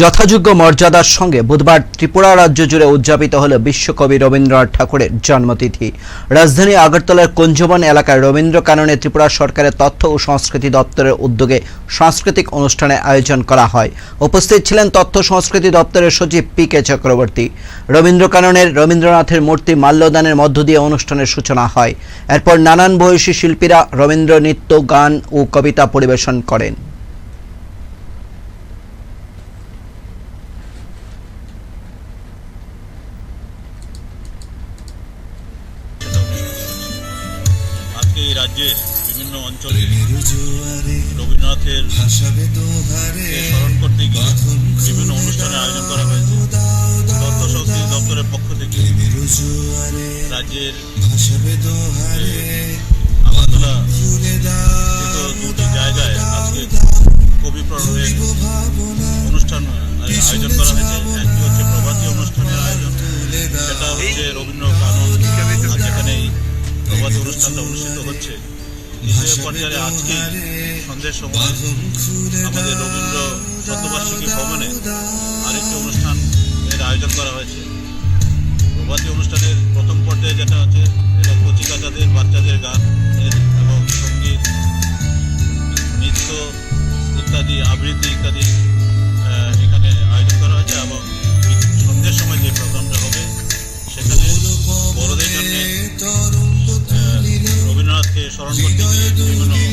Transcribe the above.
যথাযোগ্য মর্যাদার সঙ্গে বুধবার ত্রিপুরা রাজ্য জুড়ে উদযাপিত হল বিশ্বকবি রবীন্দ্রনাথ ঠাকুরের জন্মতিথি। রাজধানী আগরতলার কুঞ্জবন এলাকায় রবীন্দ্র কাননে ত্রিপুরা সরকারের তথ্য ও সংস্কৃতি দপ্তরের উদ্যোগে সাংস্কৃতিক অনুষ্ঠানের আয়োজন করা হয়। উপস্থিত ছিলেন তথ্য সংস্কৃতি দপ্তরের সচিব পি কে চক্রবর্তী। রবীন্দ্র কাননের রবীন্দ্রনাথের মূর্তি মাল্যদানের মধ্য দিয়ে অনুষ্ঠানের সূচনা হয়। এরপর নানান বয়সী শিল্পীরা রবীন্দ্র নৃত্য, গান ও কবিতা পরিবেশন করেন। এই রাজ্যের বিভিন্ন অঞ্চলে রবীন্দ্রনাথের স্মরণ করতে গিয়ে বিভিন্ন অনুষ্ঠানের আয়োজন করা হয়েছে। তথ্য সংস্কৃতি দপ্তরের পক্ষ থেকে জোয়ারে রাজ্যের আগরতলা দুটি জায়গায় আজকে কবি প্রণয়ের অনুষ্ঠান, আয়োজন করা হয়েছে। একটি হচ্ছে প্রভাতী অনুষ্ঠানের আয়োজন, সেটা হচ্ছে রবীন্দ্র অনুষ্ঠানটা অনুষ্ঠিত হচ্ছে। দ্বিতীয় পর্যায়ে আজকে সন্ধ্যের সময় আমাদের রবীন্দ্র শতবার্ষিকী ভবনে আরেকটি অনুষ্ঠান এর আয়োজন করা হয়েছে। প্রভাতী অনুষ্ঠানের প্রথম পর্যায়ে যেটা আছে এটা কচিকাচাদের বাচ্চাদের গান এবং সংগীত নৃত্য ইত্যাদি আবৃত্তি ইত্যাদি স্মরণ করতে বিভিন্ন